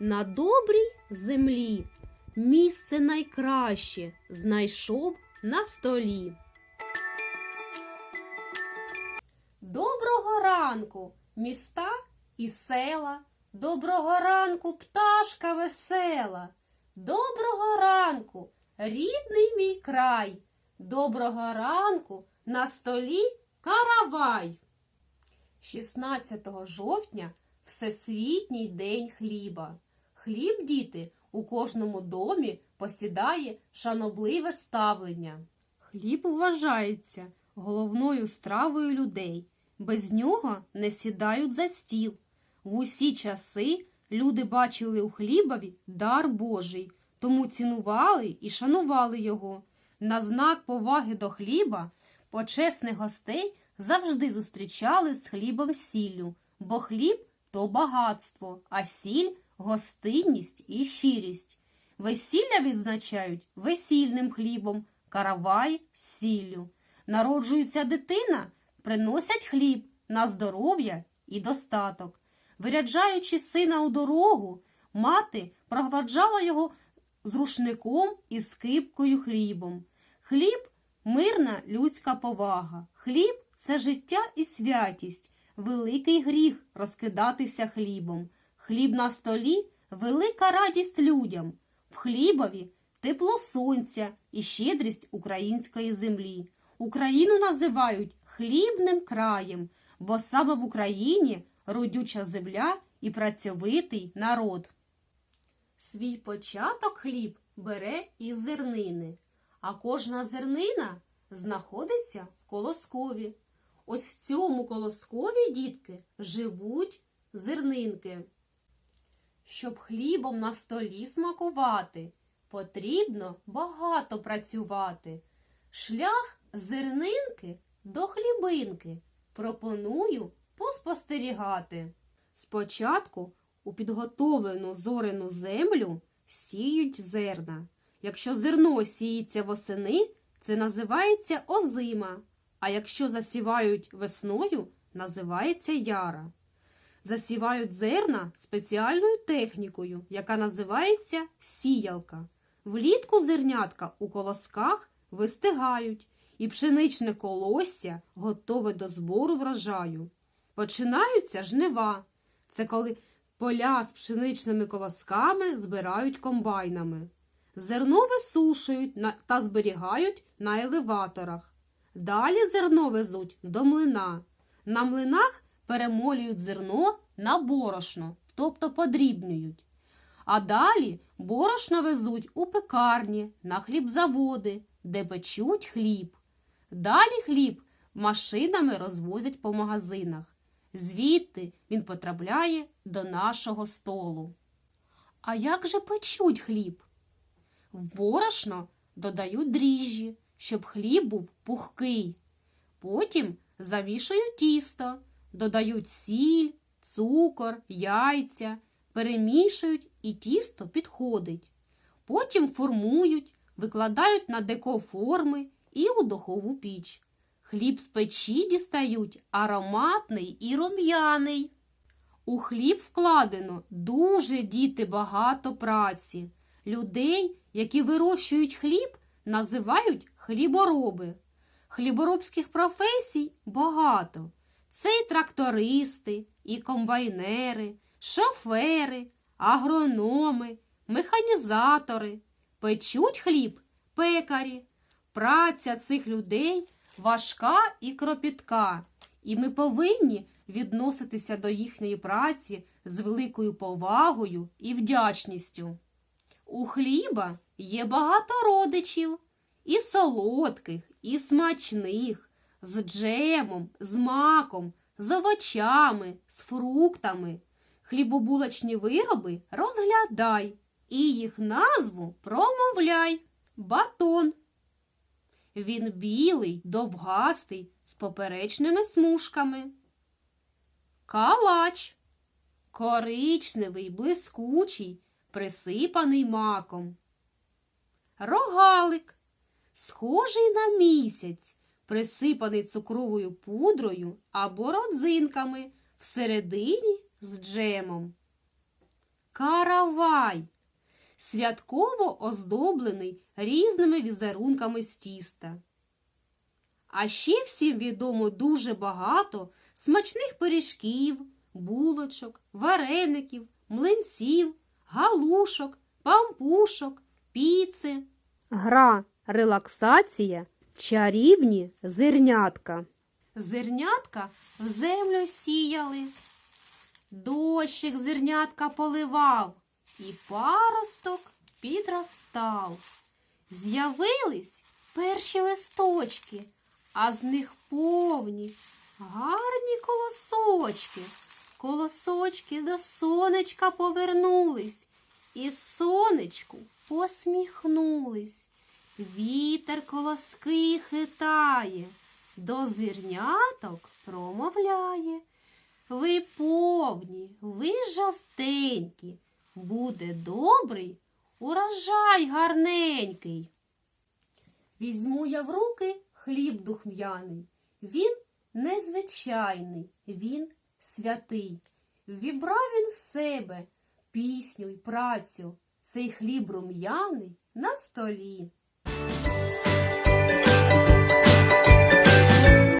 На добрій землі місце найкраще знайшов на столі. Доброго ранку, міста і села. Доброго ранку, пташка весела. Доброго ранку, рідний мій край. Доброго ранку на столі каравай. 16 жовтня Всесвітній день хліба. Хліб, діти, у кожному домі посідає шанобливе ставлення. Хліб вважається головною стравою людей. Без нього не сідають за стіл. В усі часи люди бачили у хлібові дар Божий, тому цінували і шанували його. На знак поваги до хліба почесних гостей завжди зустрічали з хлібом сіллю, бо хліб то багатство, а сіль гостинність і щирість. Весілля відзначають весільним хлібом, каравай сіллю. Народжується дитина, приносять хліб на здоров'я і достаток. Виряджаючи сина у дорогу, мати прогладжала його з рушником і скипкою хлібом. Хліб мирна людська повага. Хліб це життя і святість, великий гріх розкидатися хлібом. Хліб на столі велика радість людям. В хлібові тепло сонця і щедрість української землі. Україну називають хлібним краєм, бо саме в Україні родюча земля і працьовитий народ. Свій початок хліб бере із зернини, а кожна зернина знаходиться в колоскові. Ось в цьому колоскові дітки живуть зернинки. Щоб хлібом на столі смакувати, потрібно багато працювати. Шлях зернинки до хлібинки пропоную поспостерігати. Спочатку у підготовлену зорену землю сіють зерна. Якщо зерно сіється восени, це називається озима, а якщо засівають весною, називається яра. Засівають зерна спеціальною технікою, яка називається сіялка. Влітку зернятка у колосках вистигають, і пшеничне колосся готове до збору врожаю. Починаються жнива. Це коли поля з пшеничними колосками збирають комбайнами. Зерно висушують та зберігають на елеваторах. Далі зерно везуть до млина. На млинах перемолюють зерно на борошно, тобто подрібнюють. А далі борошно везуть у пекарні, на хлібзаводи, де печуть хліб. Далі хліб машинами розвозять по магазинах. Звідти він потрапляє до нашого столу. А як же печуть хліб? В борошно додають дріжджі, щоб хліб був пухкий. Потім замішують тісто, додають сіль, цукор, яйця, перемішують і тісто підходить. Потім формують, викладають на декоформи і у духову піч. Хліб з печі дістають ароматний і рум'яний. У хліб вкладено дуже діти багато праці. Людей, які вирощують хліб, називають хлібороби. Хліборобських професій багато. Це і трактористи, і комбайнери, шофери, агрономи, механізатори. Печуть хліб пекарі. Праця цих людей важка і кропітка, і ми повинні відноситися до їхньої праці з великою повагою і вдячністю. У хліба є багато родичів, і солодких, і смачних, з джемом, з маком, з овочами, з фруктами. Хлібобулочні вироби розглядай і їх назву промовляй. Батон. Він білий, довгастий, з поперечними смужками. Калач. Коричневий, блискучий, присипаний маком. Рогалик. Схожий на місяць, присипаний цукровою пудрою або родзинками, всередині з джемом. каравай, святково оздоблений різними візерунками з тіста. А ще всім відомо дуже багато смачних пиріжків, булочок, вареників, млинців, галушок, пампушок, піци. Гра релаксація, чарівні зернятка. Зернятка в землю сіяли. Дощик зернятка поливав, і паросток підростав. З'явились перші листочки, а з них повні гарні колосочки. Колосочки до сонечка повернулись, і сонечку посміхнулись. Вітер колоски хитає, до зерняток промовляє. Ви повні, ви жовтенькі, буде добрий урожай гарненький. Візьму я в руки хліб духм'яний. Він незвичайний, він святий. Вібрав він в себе пісню й працю, цей хліб рум'яний на столі.